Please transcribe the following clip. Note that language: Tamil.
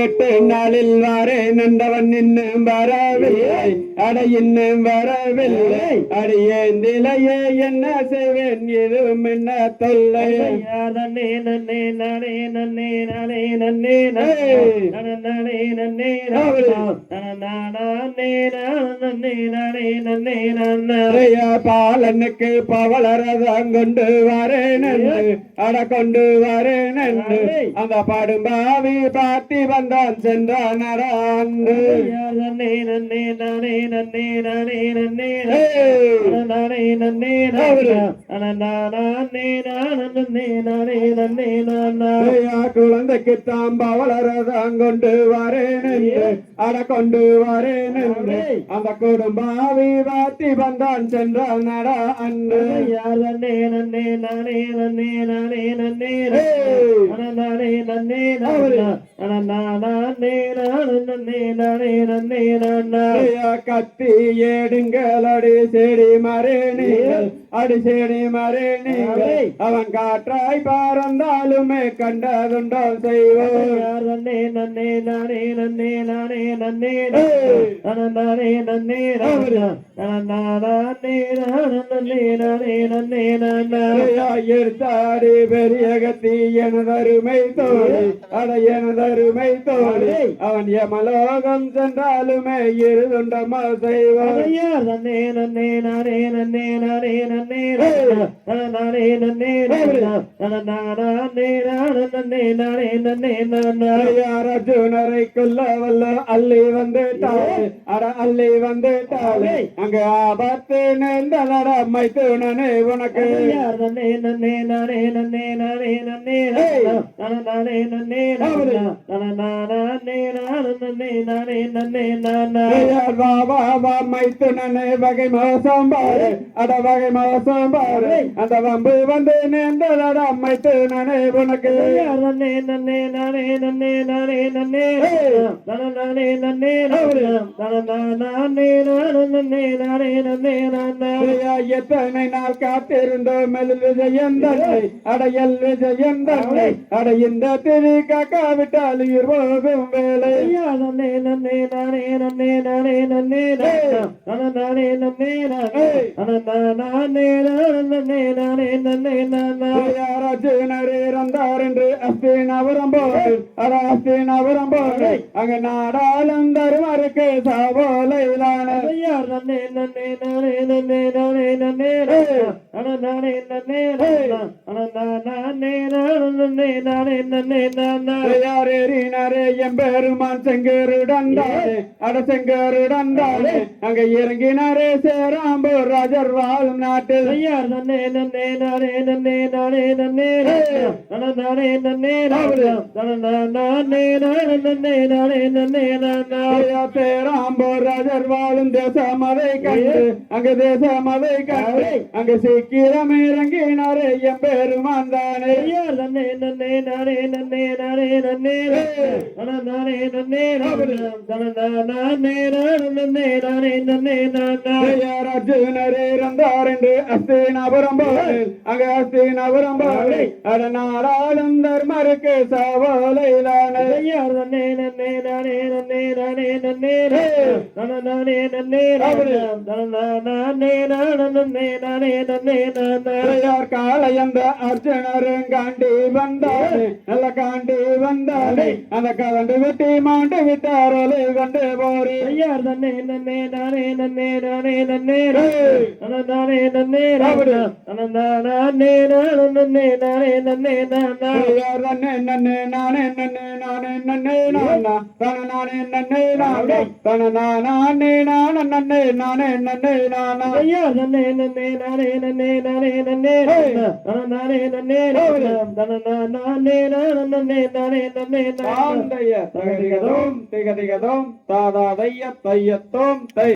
எட்டு நாளில் வாரேன் நந்தவன் இன்னும் வரவில்லை அட இன்னும் வரவில்லை அடியே நிலையே என்ன செய்வேன் எதுவும் என்ன தொல்லை நன்னே நன்னே நானே நன்னே நானே நன்னே நானே நன்னே நானே நன்னே நானே நன்னே நானா நிறைய பாலனுக்கு பவளரதம் கொண்டு வரேன் அட கொண்டு வரேன் என்று அந்த படும்பாவி பாத்தி வந்தான் சென்றான் அடாண்டு நன்னே நன்னே நானே நன்னே நானே நன்னே நானே நன்னே நானே. நானே நானே நன்னே நானா குழந்தைக்கு தாம் பவளரதம் கொண்டு வரேன் அட கொண்டு வரேன் அந்த குடும்பாவி பாத்தி வந்தான் சென்றான் அடா அன்று யார் நன்னே நன்னே நானே நன்னே நானே. நன்னே நானே நன்னே நானே நன்னே நானே நன்னே செடி மரே நீங்கள் அடி செடி மரே நீங்கள் அவன் காற்றாய் பறந்தாலுமே கண்டதுண்டோ செய்வோம் நன்னே நன்னே நானே நன்னே நானே நன்னே நானே நன்னே எடுத்தாடி பெரிய கத்தி எனதருமை தோழி அட எனதருமை தோழி. அவன் யமலோகம் சென்றாலுமே இருதுண்டமா செய்வான். நன்னே நன்னே நானே நன்னே நானே நன்னே நானே நன்னே நானே நன்னே நானே நன்னே நானா. அர்ஜுனரை கொல்ல வல்ல அள்ளி வந்துட்டாளே. அட அள்ளி வந்துட்டாளே. அங்க ஆபத்து நேர்ந்ததட அம்மை தூணனே உனக்கு. நன்னே நன்னே நானே நன்னே நானே நன்னே நானே நன்னே நானே. na na na na na நன்னே நானே நன்னே நானா ஐயார் வா வா வகை மோசம் பாரு அட வகை மோசம் பாரு அந்த வம்பு வந்து உனக்கு நன்னே நன்னே நானே நன்னே நானே நன்னே நானே நன்னே நானே நன்னே நானே நன்னே எத்தனை நாள் காத்திருந்தோம் மெல் தன்னை அடையல் விஜயம் தன்னை அட காக்காவிட்டால் உயிர் போகும் வேலை இறந்தார் என்று அஸ்தினாபுரம் அங்க நாடாளும் தருமாருக்கு சாவோலையிலான நன்னே நன்னே நானே நன்னே நானே நன்னே நானே நன்னே யாரேறினாரே எம்பெருமான் செங்கருடன் தானே அட செங்கருடன் தானே அங்க இறங்கினாரே சேராம்பூர் ராஜர் வாழும் நாட்டில் ஐயா நன்னே நன்னே நானே நன்னே நானே நன்னே நானே நன்னே நானே நன்னே நானே நன்னே நானா ஐயா, சேராம்பூர் ராஜர் வாழும் தேசம் அதை கண்டு அங்க தேசம் அதை கண்டு அங்க சீக்கிரம் இறங்கினாரே எம்பெருமான் தானே நன்னே நன்னே நானே நன்னே நானே நன்னே நானே நன்னே நானே நன்னே நானே நன்னே நானா ஐயார் அர்ஜுனரே அங்க தர்மருக்கு நன்னே நன்னே நானே நன்னே நானே நன்னே நானே நன்னே நானே நானே நன்னே காளையந்த அர்ஜுனரும் வந்தாரு நல்ல காண்டி வந்தாரு அந்த கலந்து வெட்டி மாண்டு விட்டாரோலே கொண்டு போரு ஐயா நன்னே நன்னே நானே நன்னே நானே நன்னே நானே நன்னே நானே நன்னே நானே நன்னே நானா ஐயார் நன்னே நன்னே நானே நன்னே நானே நன்னே நானா தன நானே நன்னே நானே தன நானே நான நன்னே நானே நன்னே நானா ஐயா நன்னே நன்னே நானே நன்னே நானே நன்னே நானே நன்னே நானே நானே நானே நன்னே தாந்தைய தகதிகதோம் திகதிகதோம் தாதாதைய தையத்தோம் தை